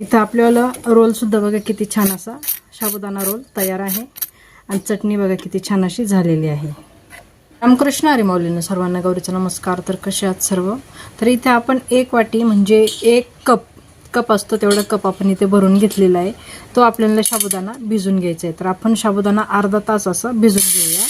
इथं आपल्याला रोलसुद्धा बघा किती छान असा. साबुदाणा रोल तयार आहे. आणि चटणी बघा किती छान अशी झालेली आहे. रामकृष्ण अरे माऊलीनं सर्वांना गौरीचा नमस्कार. तर कसे आहात सर्व? तर इथे आपण एक वाटी म्हणजे एक कप कप असतो तेवढा कप आपण इथे भरून घेतलेला आहे. तो आपल्याला साबुदाणा भिजून घ्यायचा आहे. तर आपण साबुदाणा अर्धा तास असं भिजून घेऊया.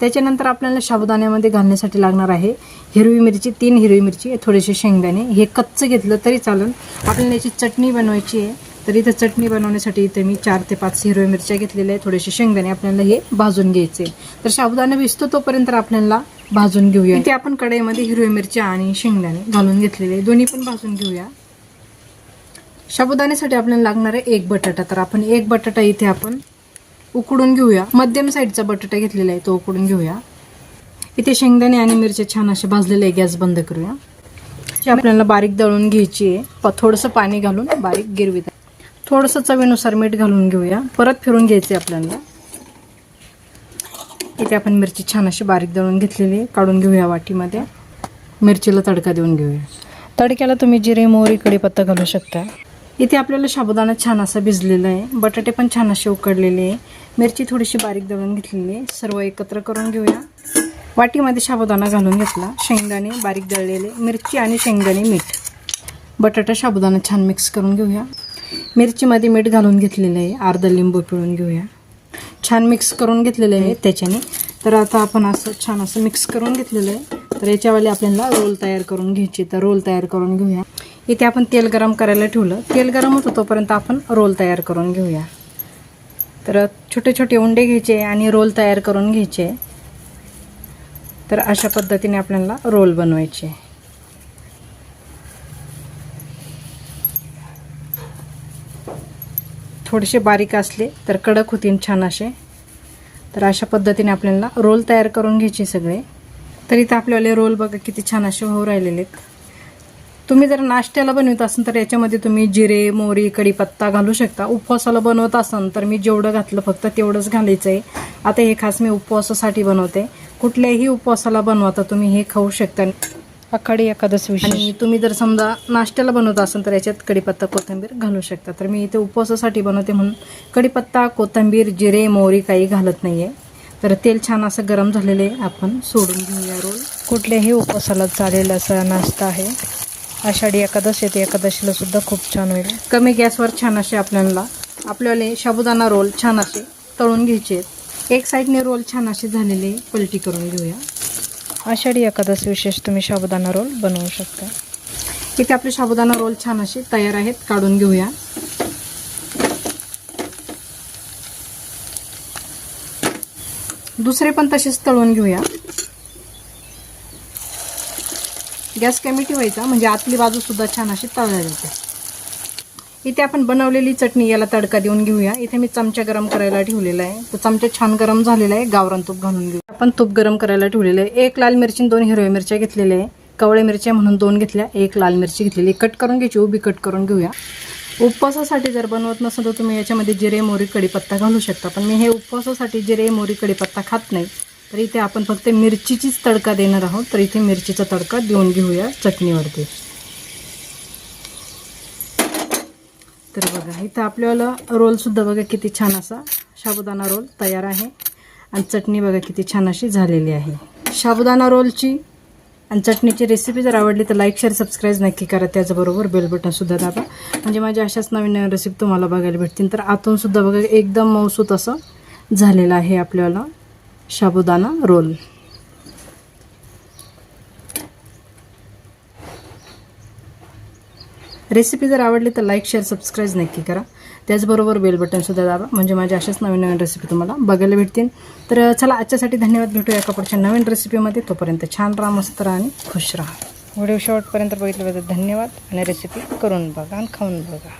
त्याच्यानंतर आपल्याला साबुदाण्यामध्ये घालण्यासाठी लागणार आहे हिरवी मिरची तीन हिरवी मिरची थोडेसे शेंगदाणे. हे कच्चं घेतलं तरी चालेल. आपल्याला याची चटणी बनवायची आहे. तर इथं चटणी बनवण्यासाठी इथे मी चार ते पाच हिरव्या मिरच्या घेतलेल्या आहे थोडेसे शेंगदाणे आपल्याला हे भाजून घ्यायचे तर साबुदाणा भिजतो तोपर्यंत आपल्याला भाजून घेऊया. इथे आपण कढईमध्ये हिरव्या मिरच्या आणि शेंगदाणे घालून घेतलेले आहे. दोन्ही पण भाजून घेऊया. साबुदाण्यासाठी आपल्याला लागणार आहे एक बटाटा. तर आपण एक बटाटा इथे आपण उकडून घेऊया. मध्यम साईडचा बटाटा घेतलेला आहे तो उकडून घेऊया. इथे शेंगदाणे आणि मिरच्या छान असे भाजलेले आहे गॅस बंद करूया. जी आपल्याला बारीक दळून घ्यायची आहे. थोडंसं पाणी घालून बारीक गिरवी थोडंसं चवीनुसार मीठ घालून घेऊया. परत फिरून घ्यायचे आपल्याला. इथे आपण मिरची छान अशी बारीक दळून घेतलेली आहे. काढून घेऊया वाटीमध्ये. मिरचीला तडका देऊन घेऊया. तडक्याला तुम्ही जिरे मोहरी कढीपत्ता घालू शकता. इथे आपल्याला साबुदाणा छान असा भिजलेला आहे. बटाटे पण छान असे उकडलेले आहे. मिरची थोडीशी बारीक दळून घेतलेली आहे सर्व एकत्र करून घेऊया. वाटीमध्ये साबुदाणा घालून घेतला. शेंगदाणे बारीक दळलेले. मिरची आणि शेंगदाणे मीठ. बटाटा साबुदाणा छान मिक्स करून घेऊया. मिरचीमध्ये मीठ घालून घेतलेलं आहे. अर्धा लिंबू पिळून घेऊया. छान मिक्स करून घेतलेलं आहे त्याच्याने. तर आता आपण असं छान असं मिक्स करून घेतलेलं आहे. तर याच्यावाली आपल्याला रोल तयार करून घ्यायचे. तर रोल तयार करून घेऊया. इथे आपण तेल गरम करायला ठेवलं. तेल गरम होतं तोपर्यंत आपण रोल तयार करून घेऊया. तर छोटे छोटे उंडे घ्यायचे आणि रोल तयार करून घ्यायचे. तर अशा पद्धतीने आपल्याला रोल बनवायचे. थोडेसे बारीक असले तर कडक होतील छान असे. तर अशा पद्धतीने आपल्याला रोल तयार करून घ्यायचे सगळे. तर इथं आपल्याला रोल बघा किती छान असे होऊ राहिलेले आहेत. तुम्ही जर नाश्त्याला बनवत असाल तर याच्यामध्ये तुम्ही जिरे मोहरी कढीपत्ता घालू शकता. उपवासाला बनवत असाल तर मी जेवढं घातलं फक्त तेवढंच घालायचं आहे आता हे खास मी उपवासासाठी बनवते. कुठल्याही उपवासाला बनवा तर तुम्ही हे खाऊ शकता. आखाडी एकादश आणि तुम्ही जर समजा नाश्त्याला बनवत असाल तर याच्यात कढीपत्ता कोथिंबीर घालू शकता. तर मी इथे उपवासासाठी बनवते म्हणून कढीपत्ता कोथिंबीर जिरे मोहरी काही घालत नाही आहे तर तेल छान असं गरम झालेलं आहे. आपण सोडून घेऊया रोल. कुठल्याही उपवासाला चालेल असा नाश्ता आहे. आषाढी एकादशी येते एकादशीला सुद्धा खूप छान होईल. कमी गॅसवर छान असे आपल्याला आपल्याला साबुदाणा रोल छान असे तळून घ्यायचे आहेत. एक साईडने रोल छान असे झालेले पलटी करून घेऊया. आषाढी एकादशी विशेष तुम्ही साबुदाणा रोल बनवू शकता. इथे आपले साबुदाणा रोल छान असे तयार आहेत काढून घेऊया. दुसरे पण तसेच तळून घेऊया. गॅस कमी ठेवायचा म्हणजे आतली बाजू सुद्धा छान अशी तळल्या जाते इथे आपण बनवलेली चटणी याला तडका देऊन घेऊया. इथे मी चमचा गरम करायला ठेवलेला आहे. तो चमचा छान गरम झालेला आहे. गावरान तूप घालून घेऊ. आपण तूप गरम करायला ठेवलेलं आहे. एक लाल मिरची दोन हिरव्या मिरच्या घेतलेल्या आहे. कवळे मिरच्या म्हणून दोन घेतल्या. एक लाल मिरची घेतलेली कट करून घ्यायची उभी कट करून घेऊया. उपवासासाठी जर बनवत नसेल तर तुम्ही याच्यामध्ये जिरे मोरी कढीपत्ता घालू शकता. पण मी हे उपवासासाठी जिरे मोरी कढीपत्ता खात नाही. तर इथे आपण फक्त मिरचीचीच तडका देणार आहोत. तर इथे मिरचीचा तडका देऊन घेऊया चटणीवरती. तर बघा इथं आपल्याला रोलसुद्धा बघा किती छान असा साबुदाणा रोल तयार आहे. आणि चटणी बघा किती छान अशी झालेली आहे. साबुदाणा रोलची आणि चटणीची रेसिपी जर आवडली तर लाईक शेअर सबस्क्राईब नक्की करा. त्याचबरोबर बेल बटनसुद्धा दाबा. म्हणजे माझ्या अशाच नवीन नवीन रेसिपी तुम्हाला बघायला भेटतील. तर आतूनसुद्धा बघा एकदम मौसूत असं झालेलं आहे आपल्याला. साबुदाणा रोल. रेसिपी जर आवडली तर लाईक शेअर सबस्क्राईब नक्की करा. त्याचबरोबर बेल बटनसुद्धा दाबा. म्हणजे माझ्या अशाच नवीन नवीन रेसिपी तुम्हाला बघायला भेटतील. तर चला आजच्यासाठी धन्यवाद. भेटूया एका पुढच्या नवीन रेसिपीमध्ये तोपर्यंत छान राहा मस्त राहा आणि खुश राहा. व्हिडिओ शेवटपर्यंत बघितल्याबद्दल धन्यवाद. आणि रेसिपी करून बघा आणि खाऊन बघा.